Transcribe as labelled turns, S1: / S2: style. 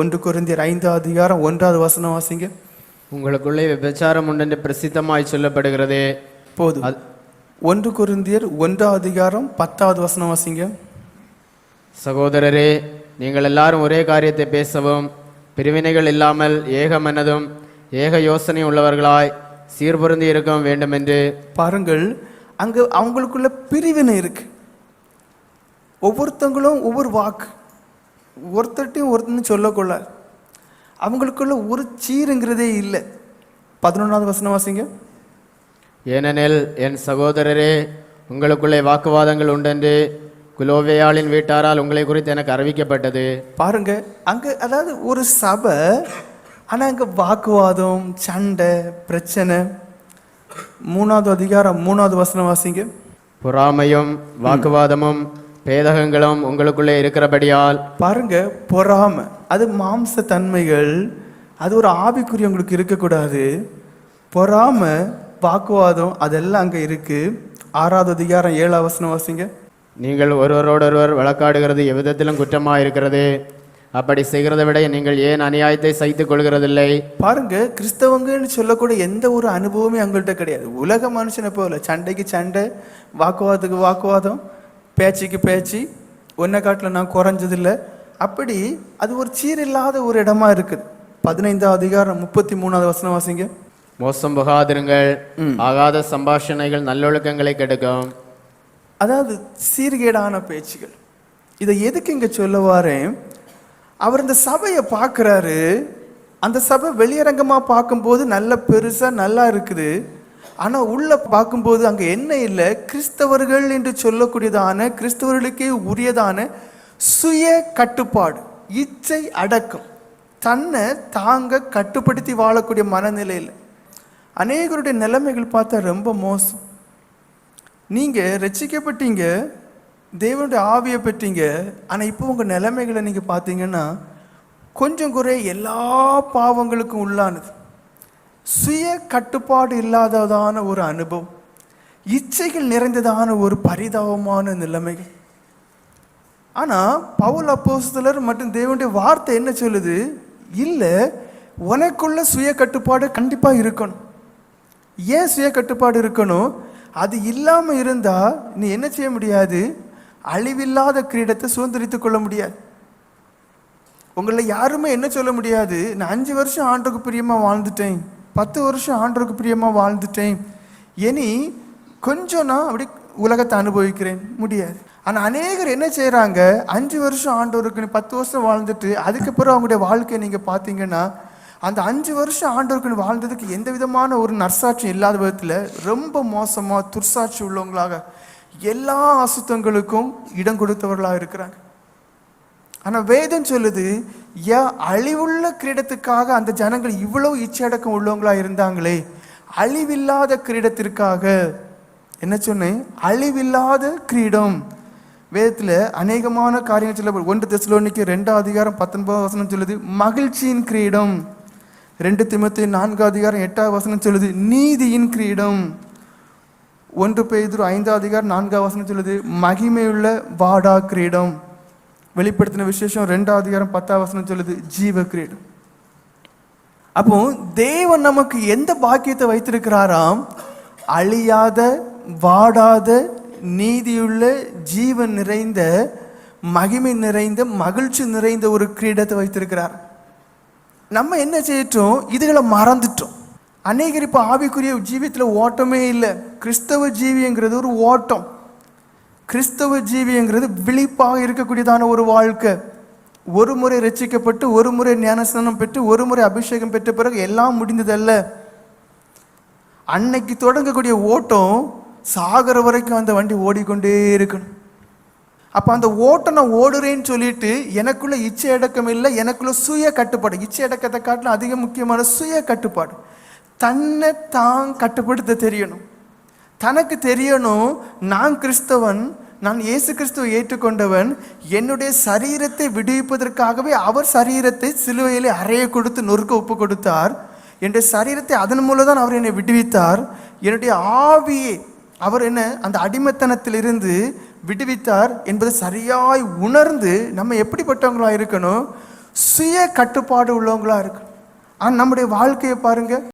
S1: ஒன்று குருந்தியர் ஐந்தாவது அதிகாரம் ஒன்றாவது வசனம் வாசிங்க.
S2: உங்களுக்குள்ளே விபச்சாரம் உண்டென்று பிரசித்தமாய் சொல்லப்படுகிறதே.
S1: போதும் ஒன்று குருந்தியர் ஒன்றாவது அதிகாரம் பத்தாவது வசனம் வாசிங்க.
S2: சகோதரரே நீங்கள் எல்லாரும் ஒரே காரியத்தை பேசவும் பிரிவினைகள் இல்லாமல் ஏக மனதும் ஏக யோசனை உள்ளவர்களாய் சீர்பொருந்தி இருக்க வேண்டுமென்று.
S1: பாருங்கள் அங்க அவங்களுக்குள்ள பிரிவினை இருக்கு. ஒவ்வொருத்தங்களும் ஒவ்வொரு வாக்கு. ஒருத்தர்ட்டையும் ஒருத்தன்னு சொல்லக்கூடாது அவங்களுக்குள்ள ஒரு சீருங்கிறதே இல்லை. பதினொன்றாவது வசனம் வாசிங்க.
S2: ஏனெனில் என் சகோதரரே உங்களுக்குள்ளே வாக்குவாதங்கள் உண்டென்று குலோவேயாளின் வீட்டாரால் உங்களை குறித்து எனக்கு அறிவிக்கப்பட்டது.
S1: பாருங்க அங்க அதாவது ஒரு சபை ஆனா அங்க வாக்குவாதம் சண்டை பிரச்சனை. மூணாவது அதிகாரம் மூணாவது வசனம் வாசிங்க.
S2: பொறாமையும் வாக்குவாதமும் பேதகங்களும் உங்களுக்குள்ளே இருக்கிறபடியால்
S1: பாருங்க பொறாமை. அது மாம்ச தன்மைகள் அது ஒரு ஆவிக்குறி உங்களுக்கு இருக்கக்கூடாது. பொறாமை வாக்குவாதம் அதெல்லாம் அங்க இருக்கு. ஆறாவது அதிகாரம் ஏழாவது வசனம் வாசிங்க.
S2: நீங்கள் ஒருவரோடொருவர் வழக்காடுகிறது எவ்விதத்திலும் குற்றமாக இருக்கிறது அப்படி செய்கிறதை விட நீங்கள் ஏன் அநியாயத்தை சகித்துக் கொள்கிறதில்லை?
S1: பாருங்க கிறிஸ்தவங்கன்னு சொல்லக்கூடிய எந்த ஒரு அனுபவமே அவங்கள்ட்ட கிடையாது. உலக மனுஷனை போல சண்டைக்கு சண்டை வாக்குவாதத்துக்கு வாக்குவாதம் பேச்சுக்கு பேச்சு ஒன்றை காட்டில் நான் குறைஞ்சதில்லை. அப்படி அது ஒரு சீரில்லாத ஒரு இடமா இருக்குது. பதினைந்தாவது அதிகாரம் முப்பத்தி மூணாவது வசனம் வாசிங்க.
S2: மோசம் புகாதிருங்கள். ஆகாத சம்பாஷணைகள் நல்லொழுக்கங்களை கெடுக்கும்.
S1: அதாவது சீர்கேடான பேச்சுகள். இதை எதுக்கு இங்க சொல்ல வாரேன் அவர் இந்த சபையை பார்க்குறாரு. அந்த சபை வெளியரங்கமா பார்க்கும்போது நல்ல பெருசா நல்லா இருக்குது. ஆனால் உள்ள பார்க்கும்போது அங்கே என்ன இல்லை? கிறிஸ்தவர்கள் என்று சொல்லக்கூடியதான கிறிஸ்தவர்களுக்கே உரியதான சுய கட்டுப்பாடு இச்சை அடக்கம். தன்னை தாங்க கட்டுப்படுத்தி வாழக்கூடிய மனநிலையில் அநேகருடைய நிலைமைகள் பார்த்தா ரொம்ப மோசம். நீங்கள் ரசிக்கப்பட்டீங்க தேவனுடைய ஆவியை பெற்றீங்க ஆனால் இப்போ உங்கள் நிலைமைகளை நீங்கள் பார்த்தீங்கன்னா கொஞ்சம் குறை எல்லா பாவங்களுக்கும் உள்ளானது. சுய கட்டுப்பாடு இல்லாததான ஒரு அனுபவம் இச்சைகள் நிறைந்ததான ஒரு பரிதாபமான நிலைமைகள். ஆனால் பவுல் அப்போஸ்தலர் மற்றும் தேவனுடைய வார்த்தை என்ன சொல்லுது? இல்லை உனக்குள்ள சுய கட்டுப்பாடு கண்டிப்பாக இருக்கணும். ஏன் சுய கட்டுப்பாடு இருக்கணும்? அது இல்லாமல் இருந்தால் நீ என்ன செய்ய முடியாது? அழிவில்லாத கிரீடத்தை சுதந்திரித்து கொள்ள முடியாது. உங்களை யாருமே என்ன சொல்ல முடியாது? நான் அஞ்சு வருஷம் ஆண்டுக்கு பிரியமாக வாழ்ந்துட்டேன். பத்து வருஷம் ஆண்டோருக்கு பிரியமாக வாழ்ந்துட்டேன். இனி கொஞ்சம் நான் அப்படி உலகத்தை அனுபவிக்கிறேன். முடியாது. ஆனால் அநேகர் என்ன செய்கிறாங்க அஞ்சு வருஷம் ஆண்டோருக்கு பத்து வருஷம் வாழ்ந்துட்டு அதுக்கப்புறம் அவங்களுடைய வாழ்க்கையை நீங்கள் பார்த்தீங்கன்னா அந்த அஞ்சு வருஷம் ஆண்டோருக்கு வாழ்ந்ததுக்கு எந்த விதமான ஒரு நற்சாட்சி இல்லாத விதத்தில் ரொம்ப மோசமாக துர்சாட்சி உள்ளவங்களாக எல்லா அசுத்தங்களுக்கும் இடம் கொடுத்தவர்களாக இருக்கிறாங்க. ஆனால் வேதம் சொல்லுது ஏன் அழிவுள்ள கிரீடத்துக்காக அந்த ஜனங்கள் இவ்வளோ இச்சையடக்கம் உள்ளவங்களா இருந்தாங்களே அழிவில்லாத கிரீடத்திற்காக. என்ன சொன்னேன்? அழிவில்லாத கிரீடம். வேதத்தில் அநேகமான காரியங்கள் சொல்ல ஒன்று தெசலோனிக்கு ரெண்டாம் அதிகாரம் பத்தொன்பதாம் வசனம் சொல்லுது மகிழ்ச்சியின் கிரீடம். ரெண்டு திமுத்தி நான்காம் அதிகாரம் எட்டாவது வசனம் சொல்லுது நீதியின் கிரீடம். ஒன்று பேதுரு ஐந்தாம் அதிகாரம் நான்காம் வசனம் சொல்லுது மகிமையுள்ள வாடா கிரீடம். வெளிப்படுத்தின விசேஷம் ரெண்டாவது அதிகாரம் பத்தாம் வசனம் சொல்லுது ஜீவ கிரீடு அப்போ தேவன் நமக்கு எந்த பாக்கியத்தை வைத்திருக்கிறாராம்? அழியாத வாடாத நீதியுள்ள ஜீவன் நிறைந்த மகிமை நிறைந்த மகிழ்ச்சி நிறைந்த ஒரு கிரீடத்தை வைத்திருக்கிறார். நம்ம என்ன செய்யிட்டோம் இதுகளை மறந்துட்டோம். அநேகர் இப்போ ஆவிக்குரிய ஜீவியத்தில் ஓட்டமே இல்லை. கிறிஸ்தவ ஜீவியங்கிறது ஒரு ஓட்டம். கிறிஸ்தவ ஜீவிங்கிறது விழிப்பாக இருக்கக்கூடியதான ஒரு வாழ்க்கை. ஒரு முறை ரசிக்கப்பட்டு ஒரு முறை ஞானஸ்தானம் பெற்று ஒரு முறை அபிஷேகம் பெற்ற பிறகு எல்லாம் முடிந்ததல்ல. அன்னைக்கு தொடங்கக்கூடிய ஓட்டம் சாகர வரைக்கும் அந்த வண்டி ஓடிக்கொண்டே இருக்கணும். அப்போ அந்த ஓட்டம் நான் ஓடுறேன்னு சொல்லிட்டு எனக்குள்ள இச்சை அடக்கம் இல்லை எனக்குள்ள சுய கட்டுப்பாடு. இச்சை அடக்கத்தை காட்டிலும் அதிக முக்கியமான சுய கட்டுப்பாடு. தன்னை தான் கட்டுப்படுத்த தெரியணும். தனக்கு தெரியணும் நான் கிறிஸ்தவன் நான் இயேசு கிறிஸ்துவை ஏற்றுக்கொண்டவன் என்னுடைய சரீரத்தை விடுவிப்பதற்காகவே அவர் சரீரத்தை சிலுவையிலே அறைய கொடுத்து நொறுக்க ஒப்பு கொடுத்தார். என்னுடைய சரீரத்தை அதன் மூலம் தான் அவர் என்னை விடுவித்தார். என்னுடைய ஆவியை அவர் என்ன அந்த அடிமைத்தனத்திலிருந்து விடுவித்தார் என்பதை சரியாய் உணர்ந்து நம்ம எப்படிப்பட்டவங்களாக இருக்கணும்? சுய கட்டுப்பாடு உள்ளவங்களாக இருக்கணும். ஆனால் நம்முடைய வாழ்க்கையை பாருங்கள்